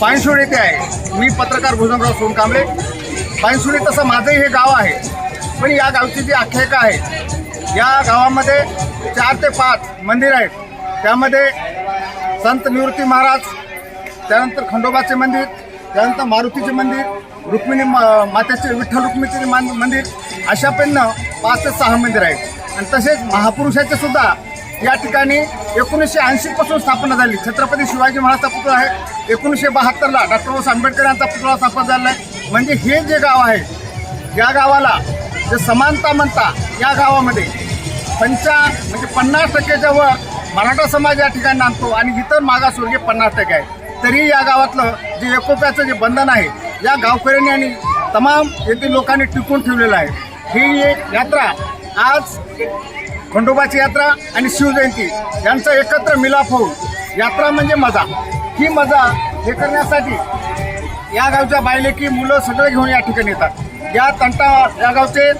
पानसोड येथे आहे. मी पत्रकार भुजंगराव सोनकांबळे. पानसोडी तसं माझंही हे गाव आहे. पण या गावची जी आख्यायिका आहे या गावामध्ये चार ते पाच मंदिर आहेत. त्यामध्ये संत निवृत्ती महाराज त्यानंतर खंडोबाचे मंदिर त्यानंतर मारुतीचे मंदिर रुक्मिणी मातेचे विठ्ठल रुक्मिणीचे मान- मंदिर अशा पण पाच ते सहा मंदिर आहेत. आणि तसेच महापुरुषाचे सुद्धा या ठिकाणी एकोणीसशे ऐंशीपासून स्थापना झाली. छत्रपती शिवाजी महाराजचा पुतळा आहे. एकोणीसशे बहात्तरला डॉक्टर बाबासाहेब आंबेडकर यांचा पुतळा स्थापन झाला आहे म्हणजे हे जे गाव आहे या गावाला जे समानता म्हणता या गावामध्ये पंचा म्हणजे पन्नास टक्क्याच्या वर मराठा समाज या ठिकाणी आणतो आणि इतर मागासवर्गीय पन्नास टक्के आहे. तरी या गावातलं जे एकोप्याचं जे बंधन आहे या गावकऱ्यांनी आणि तमाम येथील लोकांनी टिकून ठेवलेलं आहे. ही एक यात्रा आज खंडोबाची यात्रा आणि शिवजयंती यांचा एकत्र मिलाप होऊन यात्रा म्हणजे मजा. ही मजा हे करण्यासाठी या गावच्या बायलेकी मुलं सगळे घेऊन या ठिकाणी येतात. या तंटा या गावचे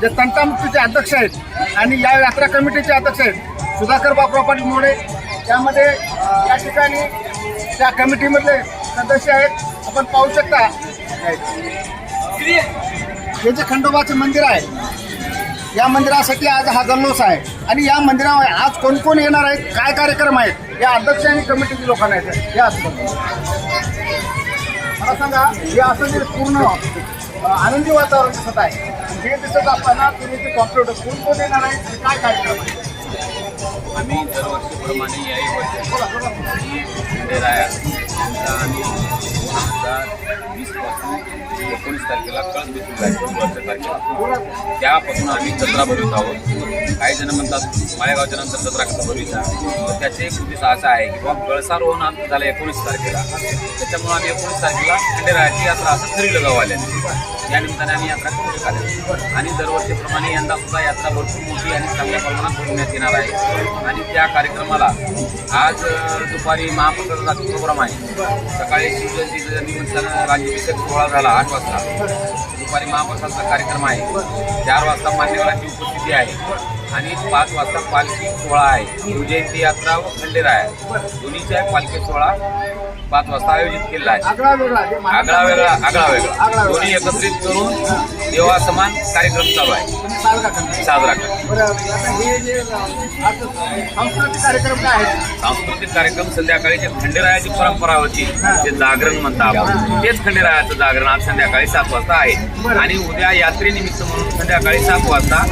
जे तंटामुक्तीचे अध्यक्ष आहेत आणि या यात्रा कमिटीचे अध्यक्ष आहेत सुधाकर बापराव पाटील मोडे त्यामध्ये या ठिकाणी त्या कमिटीमधले सदस्य आहेत. आपण पाहू शकता. हे जे खंडोबाचे मंदिर आहे या मंदिरासाठी आज हा जल्लोष आहे. आणि या मंदिरावर आज कोण कोण येणार आहेत काय कार्यक्रम आहेत या अध्यक्ष आणि कमिटीतील लोकांना आहेत या मला सांगा हे असं जे पूर्ण आनंदी वातावरण दिसत आहे. हे दिसत असताना तुम्ही ते कॉम्प्युटर कोण कोण येणार आहे काय कार्यक्रम आहे आम्ही दरवर्षीप्रमाणे याही वर्षी खंडेराया यांचा आम्ही दोन हजार वीसपासून एकोणीस तारखेला कळस बेसून जायचं वर्ष तारखेला त्यापासून आम्ही जत्रा भरवित आहोत. काही जण म्हणतात माळेगावच्या नंतर जत्रा कसं भरविता तर त्याचे एक उद्देश असा आहे की बाबा कळसारोहण आमचं झालं एकोणीस तारखेला. त्याच्यामुळे आम्ही एकोणीस तारखेला खंडेरायाची यात्रा असं ठरविलं गावाल्याने या निमित्ताने आम्ही यात्रा करू शकाल आणि दरवर्षीप्रमाणे यंदा सुद्धा यात्रा भरपूर मोठी आणि चांगल्या प्रमाणात भरवण्यात येणार आहे. आणि त्या कार्यक्रमाला आज दुपारी महाप्रसादाचा प्रोग्राम आहे. सकाळी शिवजयंतीच्या निमित्तानं राज्याभिषेक सोहळा झाला आठ वाजता. दुपारी महाप्रसादाचा कार्यक्रम आहे. चार वाजता मान्यवरांची उपस्थिती आहे. आणि पाच वाजता पालखी सोहळा आहे. शिवजयंती यात्रा व खंडेरा आहे. दोन्हीच्या पालखी सोहळा पाच वाजता आयोजित केलेला आहे. आगळा वेगळा आगळा वेगळा. दोन्ही एकत्रित करून देवा समान कार्यक्रम चालू आहे. साजरा सांस्कृतिक कार्यक्रम संध्याकाळी जे खंडेरायाची परंपरा होती जे जागरण म्हणता आपण तेच खंडेरायाचं जागरण आज संध्याकाळी सात वाजता आहे. आणि उद्या यात्रेनिमित्त म्हणून संध्याकाळी सात वाजता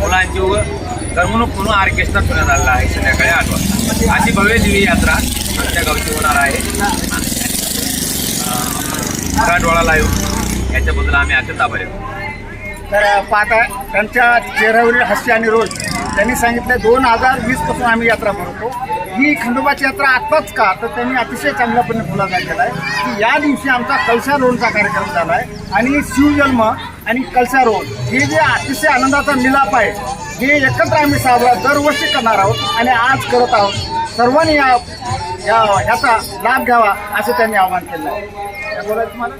मुलांची व करमणूक म्हणून ऑर्केस्ट्रा ठेवण्यात आलेला आहे संध्याकाळी आठ वाजता. अशी भव्य दिवी यात्रा आमच्या गावची होणार आहे. मराठवाडा लाईव्ह याच्याबद्दल आम्ही अत्यंत आभारी आहोत. तर पाहता त्यांच्या चेहऱ्यावरील हास्य आणि रोज त्यांनी सांगितलं दोन हजार वीसपासून आम्ही यात्रा भरतो ही खंडोबाची यात्रा आत्ताच का? तर त्यांनी अतिशय चांगल्यापणे खुलासा केला आहे की या दिवशी आमचा कलशारोहणचा कार्यक्रम झाला आहे आणि शिवजन्म आणि कलशारोहण हे जे अतिशय आनंदाचा मिलाप आहे हे एकत्र आम्ही साजरा दरवर्षी करणार आहोत आणि आज करत आहोत. सर्वांनी या या ह्याचा लाभ घ्यावा असं त्यांनी आवाहन केलं. आहे तुम्हाला